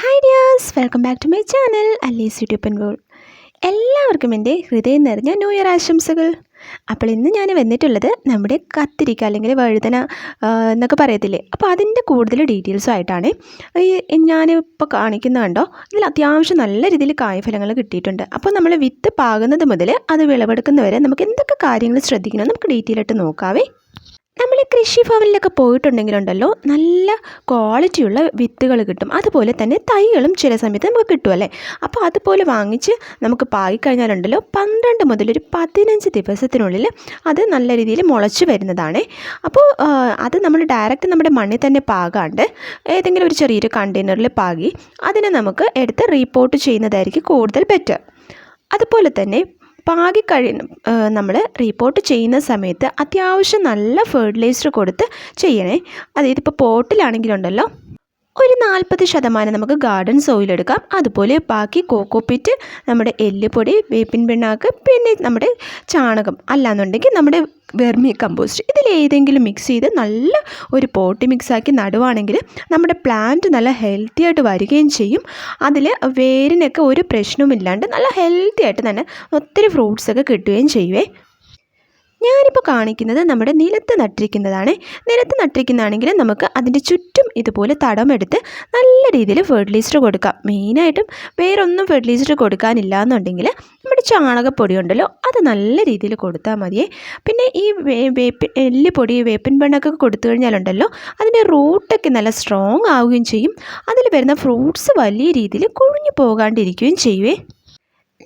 Hi dears welcome back to my channel അല്ലീസ് YouTube and എല്ലാവർക്കും എന്റെ ഹൃദയം നിറഞ്ഞ ന്യൂ ഇയർ ആശംസകൾ. അപ്പോൾ ഇന്ന് ഞാൻ വന്നിട്ടുള്ളത് നമ്മുടെ കത്തിരിക്ക അല്ലെങ്കിൽ വഴുതന എന്നൊക്കെ പറയത്തില്ലേ? അപ്പോൾ അതിന്റെ കൂടുതൽ ഡീറ്റെയിൽസും ആയിട്ടാണ് ഞാനിപ്പോൾ കാണിക്കുന്ന കണ്ടോ ഇതിൽ അത്യാവശ്യം നല്ല രീതിയിൽ കായ്ഫലങ്ങൾ കിട്ടിയിട്ടുണ്ട്. അപ്പോൾ നമ്മൾ വിത്ത് പാകുന്നത് മുതൽ അത് വിളവെടുക്കുന്നവരെ നമുക്ക് എന്തൊക്കെ കാര്യങ്ങൾ ശ്രദ്ധിക്കണം നമുക്ക് ഡീറ്റെയിൽ ആയിട്ട് നോക്കാവേ. നമ്മൾ കൃഷിഭവനിലൊക്കെ പോയിട്ടുണ്ടെങ്കിലുണ്ടല്ലോ നല്ല ക്വാളിറ്റിയുള്ള വിത്തുകൾ കിട്ടും. അതുപോലെ തന്നെ തൈകളും ചില സമയത്ത് നമുക്ക് കിട്ടുമല്ലേ അപ്പോൾ അതുപോലെ വാങ്ങിച്ച് നമുക്ക് പാകിക്കഴിഞ്ഞാലുണ്ടല്ലോ പന്ത്രണ്ട് മുതൽ ഒരു പതിനഞ്ച് ദിവസത്തിനുള്ളിൽ അത് നല്ല രീതിയിൽ മുളച്ച് വരുന്നതാണ്. അപ്പോൾ അത് നമ്മൾ ഡയറക്റ്റ് നമ്മുടെ മണ്ണിൽ തന്നെ പാകാണ്ട് ഏതെങ്കിലും ഒരു ചെറിയൊരു കണ്ടെയ്നറിൽ പാകി അതിനെ നമുക്ക് എടുത്ത് റീപോർട്ട് ചെയ്യുന്നതായിരിക്കും കൂടുതൽ ബെറ്റർ അതുപോലെ തന്നെ പാകിക്കഴി നമ്മൾ റീപോർട്ട് ചെയ്യുന്ന സമയത്ത് അത്യാവശ്യം നല്ല ഫെർട്ടിലൈസർ കൊടുത്ത് ചെയ്യണേ. അതായത് ഇപ്പോൾ പോട്ടിലാണെങ്കിലുണ്ടല്ലോ ഒരു നാൽപ്പത് ശതമാനം നമുക്ക് ഗാർഡൻ സോയിൽ എടുക്കാം. അതുപോലെ ബാക്കി കോക്കോപ്പിറ്റ് നമ്മുടെ എല്ലുപൊടി വേപ്പിൻ പിണ്ണാക്ക് പിന്നെ നമ്മുടെ ചാണകം. അല്ലാന്നുണ്ടെങ്കിൽ നമ്മുടെ വെർമി കമ്പോസ്റ്റ് ഇതിലേതെങ്കിലും മിക്സ് ചെയ്ത് നല്ല ഒരു പോട്ടി മിക്സാക്കി നടുവാണെങ്കിൽ നമ്മുടെ പ്ലാന്റ് നല്ല ഹെൽത്തി ആയിട്ട് വരികയും ചെയ്യും. അതിൽ വേരിനൊക്കെ ഒരു പ്രശ്നവുമില്ലാണ്ട് നല്ല ഹെൽത്തി ആയിട്ട് തന്നെ ഒത്തിരി ഫ്രൂട്ട്സൊക്കെ കിട്ടുകയും ചെയ്യുവേ. ഞാനിപ്പോൾ കാണിക്കുന്നത് നമ്മുടെ നിലത്ത് നട്ടിരിക്കുന്നതാണ്. നിലത്ത് നട്ടിരിക്കുന്നതാണെങ്കിൽ നമുക്ക് അതിന്റെ ചുറ്റും ഇതുപോലെ തടമെടുത്ത് നല്ല രീതിയിൽ ഫെർട്ടിലൈസർ കൊടുക്കാം. മെയിനായിട്ടും വേറൊന്നും ഫെർട്ടിലൈസർ കൊടുക്കാനില്ല എന്നുണ്ടെങ്കിൽ നമ്മുടെ ചാണകപ്പൊടി ഉണ്ടല്ലോ അത് നല്ല രീതിയിൽ കൊടുത്താൽ മതിയേ. പിന്നെ ഈ വേപ്പിൻ എല്ലുപൊടി വേപ്പിൻ പെണ്ണൊക്കെ കൊടുത്തു കഴിഞ്ഞാലുണ്ടല്ലോ അതിന്റെ റൂട്ടൊക്കെ നല്ല സ്ട്രോങ് ആവുകയും ചെയ്യും. അതിൽ വരുന്ന ഫ്രൂട്ട്സ് വലിയ രീതിയിൽ കൊഴിഞ്ഞു പോകാണ്ടിരിക്കുകയും ചെയ്യുവേ.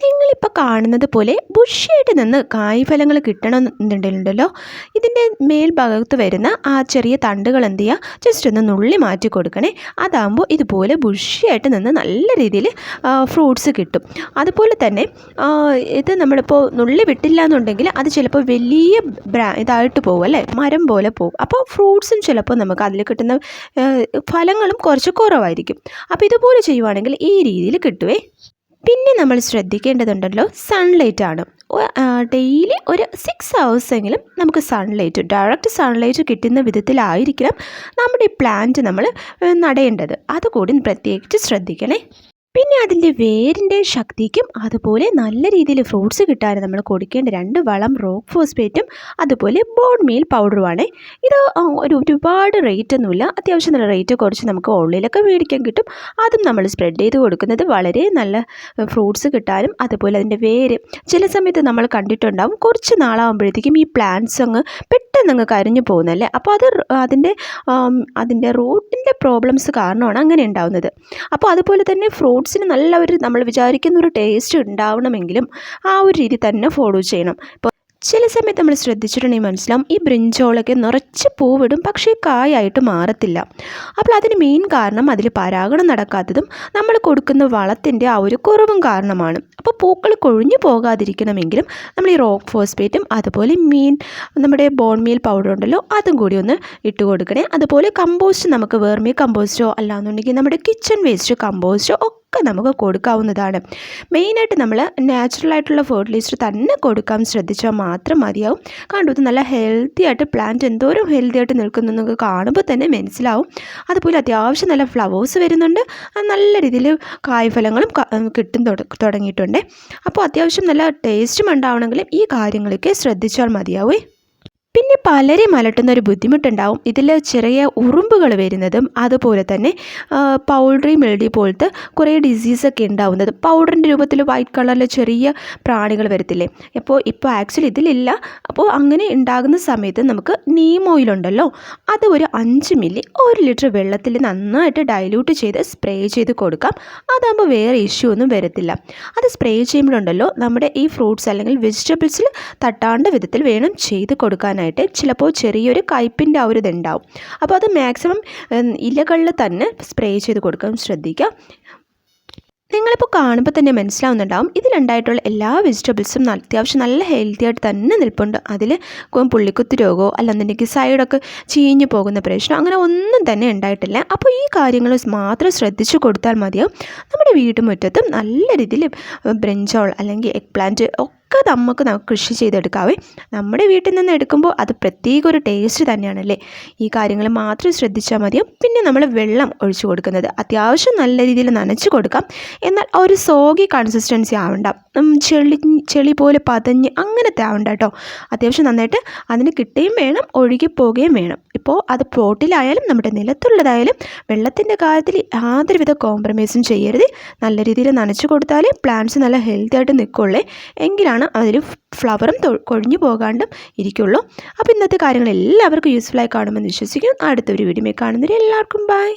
നിങ്ങളിപ്പോൾ കാണുന്നത് പോലെ ബുഷിയായിട്ട് നിന്ന് കായ്ഫലങ്ങൾ കിട്ടണമെന്നുണ്ടെങ്കിലുണ്ടല്ലോ ഇതിന്റെ മേൽഭാഗത്ത് വരുന്ന ആ ചെറിയ തണ്ടുകൾ എന്ത് ചെയ്യുക ജസ്റ്റ് ഒന്ന് നുള്ളി മാറ്റി കൊടുക്കണേ. അതാകുമ്പോൾ ഇതുപോലെ ബുഷിയായിട്ട് നിന്ന് നല്ല രീതിയിൽ ഫ്രൂട്ട്സ് കിട്ടും. അതുപോലെ തന്നെ ഇത് നമ്മളിപ്പോൾ നുള്ളി വിട്ടില്ല എന്നുണ്ടെങ്കിൽ അത് ചിലപ്പോൾ വലിയ ബ്രാ ഇതായിട്ട് പോകും അല്ലേ? മരം പോലെ പോകും അപ്പോൾ ഫ്രൂട്ട്സും ചിലപ്പോൾ നമുക്ക് അതിൽ കിട്ടുന്ന ഫലങ്ങളും കുറച്ച് കുറവായിരിക്കും. അപ്പോൾ ഇതുപോലെ ചെയ്യുവാണെങ്കിൽ ഈ രീതിയിൽ കിട്ടുവേ. പിന്നെ നമ്മൾ ശ്രദ്ധിക്കേണ്ടതുണ്ടല്ലോ സൺലൈറ്റ് ആണ്. ഡെയിലി ഒരു സിക്സ് എങ്കിലും നമുക്ക് സൺലൈറ്റ് ഡയറക്റ്റ് സൺലൈറ്റ് കിട്ടുന്ന വിധത്തിലായിരിക്കണം നമ്മുടെ ഈ പ്ലാന്റ് നമ്മൾ നടേണ്ടത്. അതുകൂടി പ്രത്യേകിച്ച് ശ്രദ്ധിക്കണേ. പിന്നെ അതിന്റെ വേരിന്റെ ശക്തിക്കും അതുപോലെ നല്ല രീതിയിൽ ഫ്രൂട്ട്സ് കിട്ടാൻ നമ്മൾ കൊടുക്കേണ്ട രണ്ട് വളം റോക്ക് ഫോസ്ഫേറ്റും അതുപോലെ ബോൺ മീൽ പൗഡറുമാണ് ഇത് ഒരു ഒരുപാട് റേറ്റ് ഒന്നുമില്ല അത്യാവശ്യം നല്ല റേറ്റ് കുറച്ച് നമുക്ക് ഓൺലൈനിലൊക്കെ മേടിക്കാൻ കിട്ടും. അതും നമ്മൾ സ്പ്രെഡ് ചെയ്ത് കൊടുക്കുന്നത് വളരെ നല്ല ഫ്രൂട്ട്സ് കിട്ടാനും അതുപോലെ അതിന്റെ വേര്. ചില സമയത്ത് നമ്മൾ കണ്ടിട്ടുണ്ടാവും കുറച്ച് നാളാകുമ്പോഴത്തേക്കും ഈ പ്ലാന്റ്സ് അങ്ങ് പെട്ടെന്ന് അങ്ങ് കരിഞ്ഞു പോകുന്നല്ലേ? അപ്പോൾ അത് അതിന്റെ അതിന്റെ റൂട്ടിന്റെ പ്രോബ്ലംസ് കാരണമാണ് അങ്ങനെ ഉണ്ടാവുന്നത്. അപ്പോൾ അതുപോലെ തന്നെ ഫ്രൂട്ട്സിന് നല്ല ഒരു നമ്മൾ വിചാരിക്കുന്ന ഒരു ടേസ്റ്റ് ഉണ്ടാവണമെങ്കിലും ആ ഒരു രീതി തന്നെ ഫോളോ ചെയ്യണം. ചില സമയത്ത് നമ്മൾ ശ്രദ്ധിച്ചിട്ടുണ്ടെങ്കിൽ മനസ്സിലാവും ഈ ബ്രിഞ്ചോളൊക്കെ നിറച്ച് പൂവിടും പക്ഷേ കായായിട്ട് മാറത്തില്ല. അപ്പോൾ അതിന് മെയിൻ കാരണം അതിൽ പരാഗണം നടക്കാത്തതും നമ്മൾ കൊടുക്കുന്ന വളത്തിന്റെ ആ ഒരു കുറവും കാരണമാണ്. അപ്പോൾ പൂക്കൾ കൊഴിഞ്ഞു പോകാതിരിക്കണമെങ്കിലും നമ്മൾ ഈ റോക്ക് ഫോസ്ഫേറ്റും അതുപോലെ മീൻ നമ്മുടെ ബോൺ മീൽ പൗഡർ ഉണ്ടല്ലോ അതും കൂടി ഒന്ന് ഇട്ട് കൊടുക്കണേ. അതുപോലെ കമ്പോസ്റ്റ് നമുക്ക് വേർമി കമ്പോസ്റ്റോ അല്ലാന്നുണ്ടെങ്കിൽ നമ്മുടെ കിച്ചൺ വേസ്റ്റ് കമ്പോസ്റ്റോ ഒക്കെ നമുക്ക് കൊടുക്കാവുന്നതാണ്. മെയിനായിട്ട് നമ്മൾ നാച്ചുറൽ ആയിട്ടുള്ള ഫെർട്ടിലൈസർ തന്നെ കൊടുക്കാൻ ശ്രദ്ധിച്ചാൽ മാത്രം മതിയാവും. കണ്ടു ഇത് നല്ല ഹെൽത്തി ആയിട്ട് പ്ലാന്റ് എന്തോരം ഹെൽത്തി ആയിട്ട് നിൽക്കുന്നു എന്നൊക്കെ കാണുമ്പോൾ തന്നെ മനസ്സിലാവും. അതുപോലെ അത്യാവശ്യം നല്ല ഫ്ലവേഴ്സ് വരുന്നുണ്ട്. നല്ല രീതിയിൽ കായ്ഫലങ്ങളും കിട്ടും തുടങ്ങിയിട്ടുണ്ട്. അപ്പോൾ അത്യാവശ്യം നല്ല ടേസ്റ്റും ഉണ്ടാവണമെങ്കിലും ഈ കാര്യങ്ങളൊക്കെ ശ്രദ്ധിച്ചാൽ മതിയാവേ. പിന്നെ പലരെയും അലട്ടുന്ന ഒരു ബുദ്ധിമുട്ടുണ്ടാവും. ഇതിൽ ചെറിയ ഉറുമ്പുകൾ വരുന്നതും അതുപോലെ തന്നെ പൗഡറി മെൽഡി പോലത്തെ കുറേ ഡിസീസൊക്കെ ഉണ്ടാവുന്നതും. പൗഡറിന്റെ രൂപത്തിൽ വൈറ്റ് കളറിൽ ചെറിയ പ്രാണികൾ വരത്തില്ലേ? അപ്പോൾ ഇപ്പോൾ ആക്ച്വലി ഇതിലില്ല. അപ്പോൾ അങ്ങനെ ഉണ്ടാകുന്ന സമയത്ത് നമുക്ക് നീം ഓയിൽ ഉണ്ടല്ലോ അത് ഒരു അഞ്ച് മില്ലി ഒരു ലിറ്റർ വെള്ളത്തിൽ നന്നായിട്ട് ഡൈല്യൂട്ട് ചെയ്ത് സ്പ്രേ ചെയ്ത് കൊടുക്കാം. അതാകുമ്പോൾ വേറെ ഇഷ്യൂ ഒന്നും വരത്തില്ല. അത് സ്പ്രേ ചെയ്യുമ്പോഴുണ്ടല്ലോ നമ്മുടെ ഈ ഫ്രൂട്ട്സ് അല്ലെങ്കിൽ വെജിറ്റബിൾസിൽ തട്ടാണ്ട വിധത്തിൽ വേണം ചെയ്ത് കൊടുക്കാനായിട്ട്. ചിലപ്പോൾ ചെറിയൊരു കയ്പിന്റെ ആ ഒരു ഇതുണ്ടാവും. അപ്പോൾ അത് മാക്സിമം ഇലകളിൽ തന്നെ സ്പ്രേ ചെയ്ത് കൊടുക്കാൻ ശ്രദ്ധിക്കുക. നിങ്ങളിപ്പോൾ കാണുമ്പോൾ തന്നെ മനസ്സിലാവുന്നുണ്ടാവും. ഇതിലുണ്ടായിട്ടുള്ള എല്ലാ വെജിറ്റബിൾസും അത്യാവശ്യം നല്ല ഹെൽത്തി ആയിട്ട് തന്നെ നിൽപ്പുണ്ട്. അതിൽ പുള്ളിക്കുത്ത് രോഗമോ അല്ലെന്നുണ്ടെങ്കിൽ സൈഡൊക്കെ ചീഞ്ഞു പോകുന്ന പ്രശ്നം അങ്ങനെ ഒന്നും തന്നെ ഉണ്ടായിട്ടില്ല. അപ്പോൾ ഈ കാര്യങ്ങൾ മാത്രം ശ്രദ്ധിച്ചു കൊടുത്താൽ മതിയാവും. നമ്മുടെ വീട്ടുമുറ്റത്തും നല്ല രീതിയിൽ ബ്രിഞ്ചോൾ അല്ലെങ്കിൽ എഗ് പ്ലാന്റ് ഒക്കെ ഒക്കെ നമുക്ക് നമുക്ക് കൃഷി ചെയ്തെടുക്കാവേ നമ്മുടെ വീട്ടിൽ നിന്ന് എടുക്കുമ്പോൾ അത് പ്രത്യേക ഒരു ടേസ്റ്റ് തന്നെയാണല്ലേ? ഈ കാര്യങ്ങൾ മാത്രം ശ്രദ്ധിച്ചാൽ മതിയും? പിന്നെ നമ്മൾ വെള്ളം ഒഴിച്ചു കൊടുക്കുന്നത്. അത്യാവശ്യം നല്ല രീതിയിൽ നനച്ച് കൊടുക്കാം. എന്നാൽ ഒരു സോഗി കൺസിസ്റ്റൻസി ആവണ്ട. ചെളി ചെളി പോലെ പതഞ്ഞ് അങ്ങനത്തെ ആവണ്ട കേട്ടോ. അത്യാവശ്യം നന്നായിട്ട് അതിന് കിട്ടുകയും വേണം ഒഴുകി പോവുകയും വേണം. ഇപ്പോൾ അത് പ്ലോട്ടിലായാലും നമ്മുടെ നിലത്തുള്ളതായാലും വെള്ളത്തിന്റെ കാര്യത്തിൽ യാതൊരുവിധ കോംപ്രമൈസും ചെയ്യരുത്. നല്ല രീതിയിൽ നനച്ച് കൊടുത്താലേ പ്ലാന്റ്സ് നല്ല ഹെൽത്തി ആയിട്ട് നിൽക്കുള്ളേ എങ്കിലാണ് അതിൽ ഫ്ലവറും കൊഴിഞ്ഞു പോകാണ്ടും ഇരിക്കുള്ളൂ. അപ്പോൾ ഇന്നത്തെ കാര്യങ്ങൾ എല്ലാവർക്കും യൂസ്ഫുൾ ആയി കാണുമെന്ന് വിശ്വസിക്കും അടുത്തൊരു വീഡിയോ കാണുന്നവരെ എല്ലാവർക്കും ബൈ